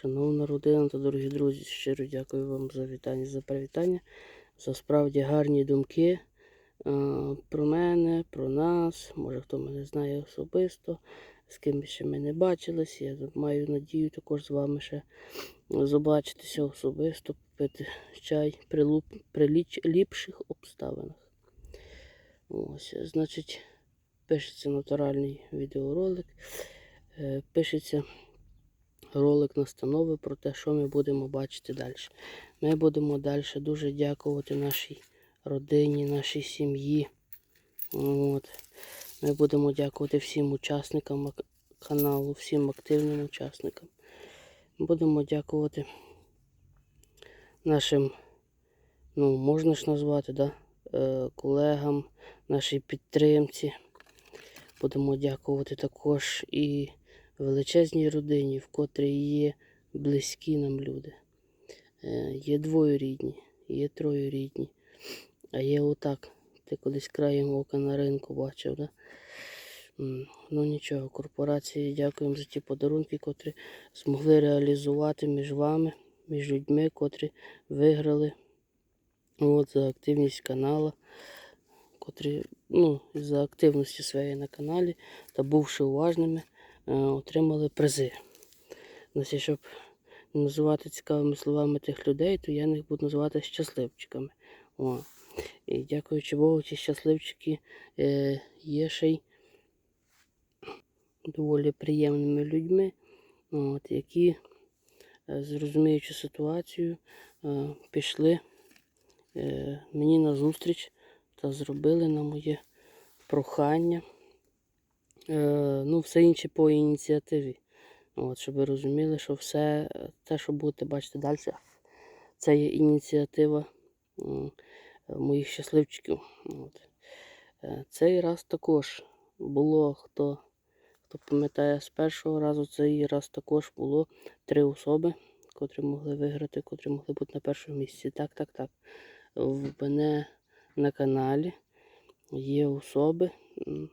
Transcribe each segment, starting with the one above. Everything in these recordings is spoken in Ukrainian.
Шановна родина та дорогі друзі, щиро дякую вам за вітання, за привітання, за справді гарні думки е, про мене, про нас. Може хто мене знає особисто, з ким ще ми не бачились. Я маю надію також з вами ще побачитися особисто, пити чай при, луп, при ліч, ліпших обставинах. Ось, значить, пишеться натуральний відеоролик, е, пишеться ролик настанови про те, що ми будемо бачити далі. Ми будемо далі дуже дякувати нашій родині, нашій сім'ї. От. Ми будемо дякувати всім учасникам каналу, всім активним учасникам. Будемо дякувати нашим, ну, можна ж назвати, да? е, колегам, нашій підтримці. Будемо дякувати також і величезній родині, в котрій є близькі нам люди. Е, Є двоюрідні, є троюрідні. А є отак. Ти колись краєм ока на ринку бачив, да? Ну нічого, корпорації дякуємо за ті подарунки, котрі змогли реалізувати між вами, між людьми, котрі виграли от, за активність канала, котрі ну, за активності своєї на каналі та бувши уважними, отримали призи. Значить, щоб не називати цікавими словами тих людей, то я їх буду називати щасливчиками. О. І дякуючи Богу, ці щасливчики е, є ще й доволі приємними людьми, от, які, е, зрозуміючи ситуацію, е, пішли е, мені на зустріч та зробили на моє прохання. Е, ну, все інше по ініціативі. От, щоб ви розуміли, що все е, те, що будете бачити далі, це є ініціатива моїх щасливчиків. От. Е, Цей раз також було, хто, хто пам'ятає з першого разу, цей раз також було три особи, котрі могли виграти, котрі могли бути на першому місці. Так, так, так. В мене на каналі є особи,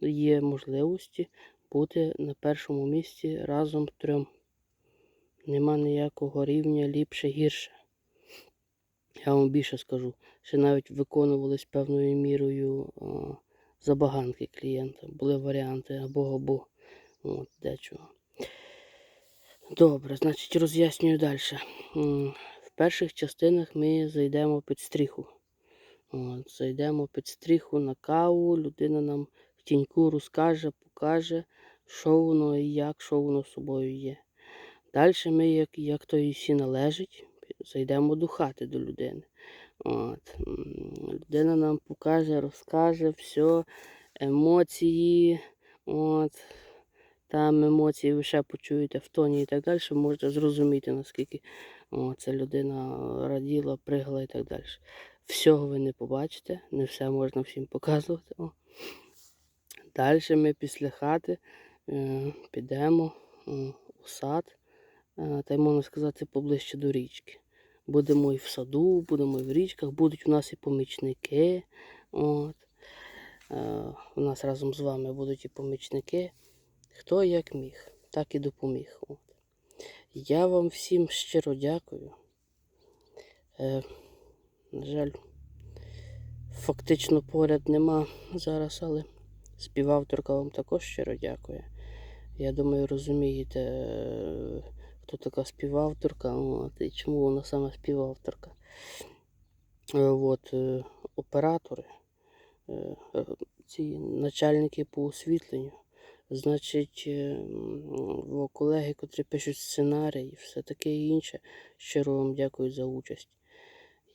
є можливості бути на першому місці разом трьом. Нема ніякого рівня ліпше гірше. Я вам більше скажу, що навіть виконувались певною мірою а, забаганки клієнта. Були варіанти або або от, дечого. Добре, значить роз'яснюю далі. В перших частинах ми зайдемо під стріху. От, зайдемо під стріху на каву, людина нам в тіньку розкаже, покаже, що воно і як, що воно собою є. Далі ми, як, як то і всі належить, зайдемо до хати до людини. От. Людина нам покаже, розкаже все, емоції. От. Там емоції ви ще почуєте в тоні і так далі, можете зрозуміти, наскільки о, ця людина раділа, пригала і так далі. Всього ви не побачите, не все можна всім показувати. О. Далі ми після хати е, підемо е, у сад, е, та й можна сказати, поближче до річки. Будемо і в саду, будемо і в річках, будуть у нас і помічники. От. Е, у нас разом з вами будуть і помічники. Хто як міг, так і допоміг. От. Я вам всім щиро дякую. Е, на жаль, фактично поряд нема зараз, але співавторка вам також щиро дякує. Я думаю, розумієте, хто така співавторка, от, і чому вона саме співавторка. Е, От, е, оператори, е, ці начальники по освітленню. Значить, колеги, котрі пишуть сценарії, все таке інше. Щиро вам дякую за участь.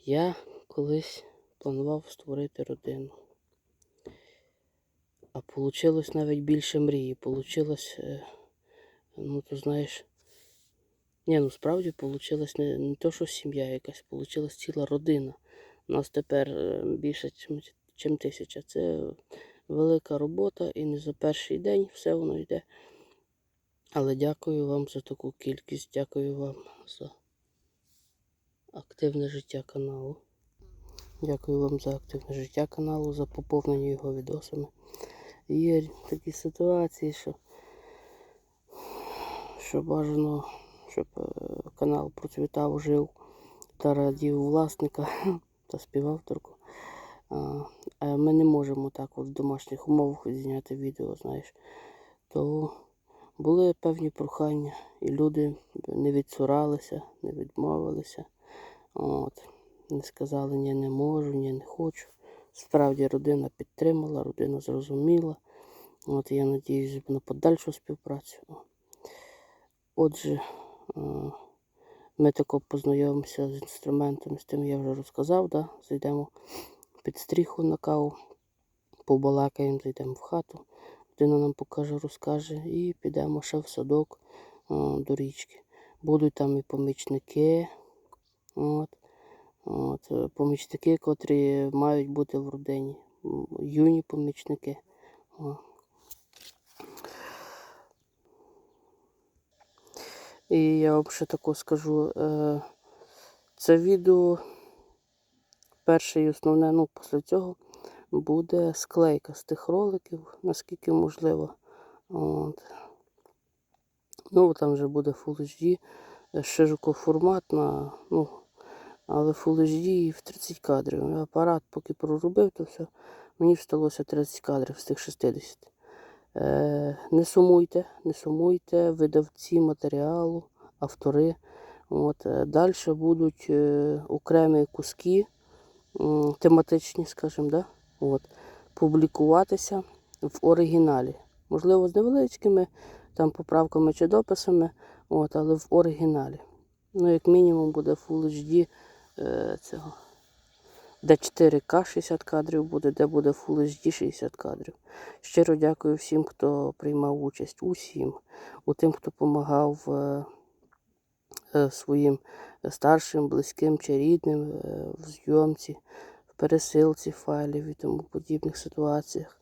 Я колись планував створити родину. А вийшло навіть більше мрії. Получилось, е, ну то знаєш, ні, ну справді вийшло не, не то, що сім'я якась, вийшла ціла родина. У нас тепер е, більше, ніж тисяча. Це велика робота і не за перший день все воно йде. Але дякую вам за таку кількість, дякую вам за активне життя каналу. Дякую вам за активне життя каналу, за поповнення його відосами. Є такі ситуації, що, що бажано, щоб е, канал процвітав, жив та радів власника та співавторку. А, ми не можемо так от в домашніх умовах зняти відео, знаєш. То були певні прохання, і люди не відсуралися, не відмовилися. От. Не сказали, ні, не можу, ні, не хочу. Справді родина підтримала, родина зрозуміла. От я надіюсь на подальшу співпрацю. Отже, е, ми тако познайомимося з інструментами, з тим я вже розказав, да? зайдемо під стріху на каву, побалакаємо, зайдемо в хату, людина нам покаже, розкаже і підемо ще в садок е, до річки. Будуть там і помічники. От. От, е, помічники, котрі мають бути в родині. Юні помічники. І я вам ще тако скажу. Е, це відео перше і основне, ну, після цього буде склейка з тих роликів, наскільки можливо. От. Ну, там вже буде Full HD, е, широкоформатна, ну, але Full HD в 30 кадрів. Апарат поки проробив, то все, мені всталося 30 кадрів з тих 60. Е, не сумуйте, не сумуйте, видавці матеріалу, автори. От, е, далі будуть е, окремі куски, м, тематичні, скажімо, да? От, публікуватися в оригіналі. Можливо, з невеличкими там поправками чи дописами, от, але в оригіналі. Ну, як мінімум, буде Full HD е, цього. Де 4К 60 кадрів буде, де буде Full HD 60 кадрів. Щиро дякую всім, хто приймав участь. Усім. У тим, хто допомагав е, е, своїм старшим, близьким чи рідним е, в зйомці, в пересилці файлів і тому подібних ситуаціях.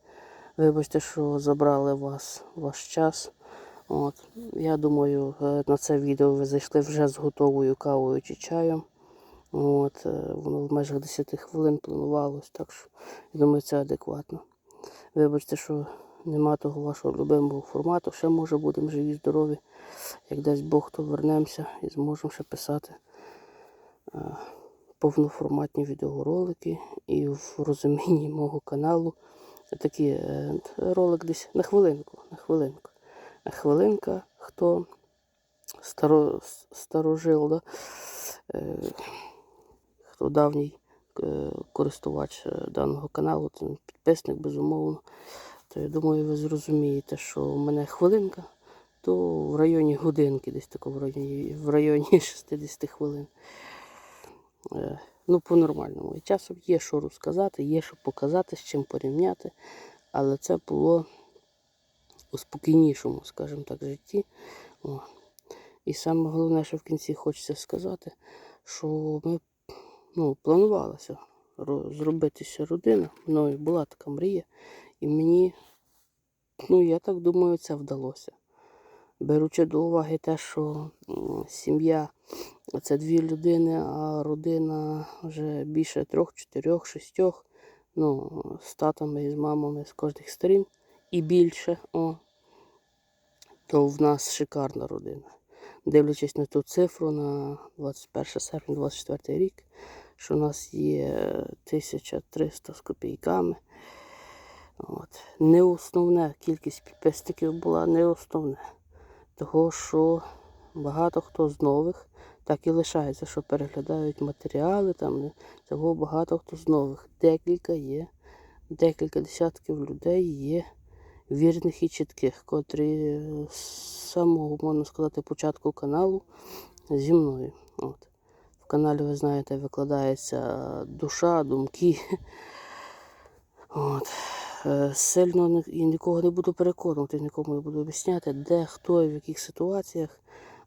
Вибачте, що забрали вас ваш час. От. Я думаю, е, на це відео ви зайшли вже з готовою кавою чи чаєм. От, е, воно в межах 10 хвилин планувалось, так що я думаю, це адекватно. Вибачте, що нема того вашого любимого формату. Ще може будемо живі, здорові. Як дасть Бог, то вернемося і зможемо ще писати е, повноформатні відеоролики і в розумінні мого каналу. Такий е, ролик десь на хвилинку, на хвилинку. На хвилинка, хто старо, старожил, да? Хто давній е, користувач е, даного каналу, підписник, безумовно. То я думаю, ви зрозумієте, що в мене хвилинка, то в районі годинки, десь тако в районі, в районі 60 хвилин. Е, Ну, по-нормальному. І часом є що розказати, є що показати, з чим порівняти. Але це було у спокійнішому, скажімо так, житті. О. І саме головне, що в кінці хочеться сказати, що ми ну, планувалося ро- зробитися родина. Мною була така мрія. І мені, ну я так думаю, це вдалося. Беручи до уваги те, що сім'я це дві людини, а родина вже більше трьох, чотирьох, шістьох. Ну, з татами і з мамами з кожних сторін і більше. О, то в нас шикарна родина. Дивлячись на ту цифру на 21 серпня 24 рік, що у нас є 1300 з копійками. От. Не основна кількість підписників була не основне. Того, що багато хто з нових так і лишається, що переглядають матеріали, там того багато хто з нових. Декілька є, декілька десятків людей є вірних і чітких, котрі е, з самого, можна сказати, початку каналу зі мною. От. В каналі, ви знаєте, викладається душа, думки. От. Е, Сильно і нікого не буду переконувати, нікому не буду об'ясняти, де, хто і в яких ситуаціях.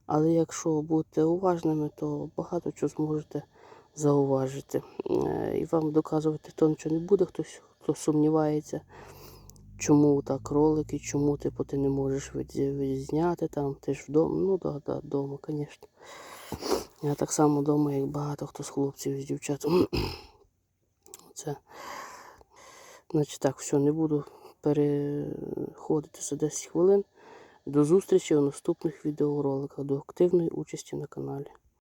Але якщо будете уважними, то багато чого зможете зауважити. Е, І вам доказувати то нічого не буде, хтось, хто сумнівається, чому так ролики, чому типу, ти не можеш відзняти там, ти ж вдома. Ну так, да, да, вдома, звісно. Я так само вдома, як багато хто з хлопців з дівчат. Це. Значить так, все, не буду переходити за 10 хвилин. До зустрічі у наступних відеороликах. До активної участі на каналі.